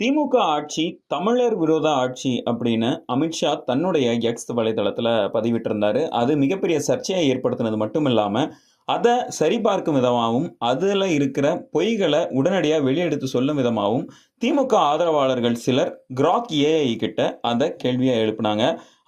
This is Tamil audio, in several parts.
திமுக ஆட்சி தமிழர் விரோத ஆட்சி அப்படின்னு அமித்ஷா தன்னுடைய எக்ஸ் வலைதளத்தில் பதிவிட்டிருந்தாரு. அது மிகப்பெரிய சர்ச்சையை ஏற்படுத்தினது மட்டும் இல்லாமல் அதை சரிபார்க்கும் விதமாகவும் அதில் இருக்கிற பொய்களை உடனடியாக வெளியெடுத்து சொல்லும் விதமாகவும் திமுக ஆதரவாளர்கள் சிலர் கிராக் ஏஐ கிட்ட அதை கேள்வியாக எழுப்புனாங்க.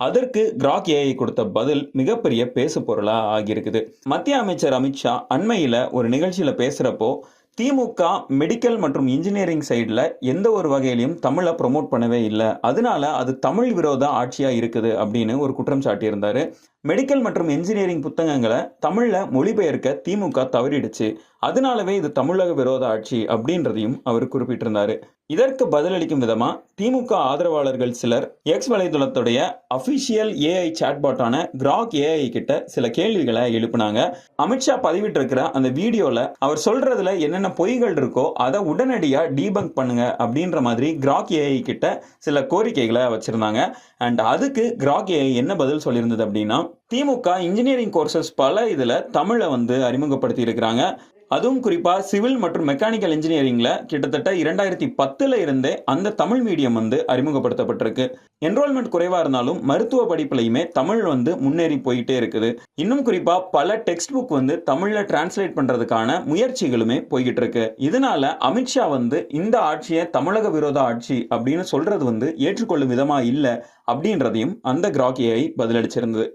அதற்கு கிராக் ஏஐ கொடுத்த பதில் மிகப்பெரிய பேசு பொருளாக ஆகியிருக்குது. மத்திய அமைச்சர் அமித்ஷா அண்மையில் ஒரு நிகழ்ச்சியில் பேசுகிறப்போ திமுக மெடிக்கல் மற்றும் இன்ஜினியரிங் சைடில் எந்த ஒரு வகையிலையும் தமிழை ப்ரொமோட் பண்ணவே இல்லை. அதனால அது தமிழ் விரோத ஆட்சியாக இருக்குது அப்படின்னு ஒரு குற்றம் சாட்டியிருந்தார். மெடிக்கல் மற்றும் இன்ஜினியரிங் புத்தகங்களை தமிழில் மொழிபெயர்க்க திமுக தவறிடுச்சு. அதனாலவே இது தமிழக விரோத ஆட்சி அப்படின்றதையும் அவர் குறிப்பிட்டிருந்தாரு. இதற்கு பதிலளிக்கும் விதமாக திமுக ஆதரவாளர்கள் சிலர் எக்ஸ் வலைதளத்துடைய அஃபிஷியல் ஏஐ சாட்பாட்டான கிராக் ஏஐ கிட்ட சில கேள்விகளை எழுப்புனாங்க. அமித்ஷா பதிவிட்டிருக்கிற அந்த வீடியோவில் அவர் சொல்றதுல என்னென்ன பொய்கள் இருக்கோ அதை உடனடியாக டீபங்க் பண்ணுங்க அப்படின்ற மாதிரி கிராக் ஏஐ கிட்ட சில கோரிக்கைகளை வச்சிருந்தாங்க. அண்ட் அதுக்கு கிராக் ஏஐ என்ன பதில் சொல்லியிருந்தது அப்படின்னா திமுக இன்ஜினியரிங் கோர்சஸ் பல இதில் தமிழை வந்து அறிமுகப்படுத்தி இருக்கிறாங்க அதுவும் குறிப்பாக சிவில் மற்றும் மெக்கானிக்கல் இன்ஜினியரிங்கில் கிட்டத்தட்ட இரண்டாயிரத்தி பத்தில் இருந்தே அந்த தமிழ் மீடியம் வந்து அறிமுகப்படுத்தப்பட்டிருக்கு. என்ரோல்மெண்ட் குறைவாக இருந்தாலும் மருத்துவ படிப்புலையுமே தமிழ் வந்து முன்னேறி போயிட்டே இருக்குது. இன்னும் குறிப்பாக பல டெக்ஸ்ட் புக் வந்து தமிழில் டிரான்ஸ்லேட் பண்ணுறதுக்கான முயற்சிகளுமே போய்கிட்டு இருக்கு இதனால அமித்ஷா வந்து இந்த ஆட்சியை தமிழக விரோத ஆட்சி அப்படின்னு சொல்றது வந்து ஏற்றுக்கொள்ளும் விதமாக இல்லை அப்படின்றதையும் அந்த கிராக்கியை பதிலளிச்சிருந்தது.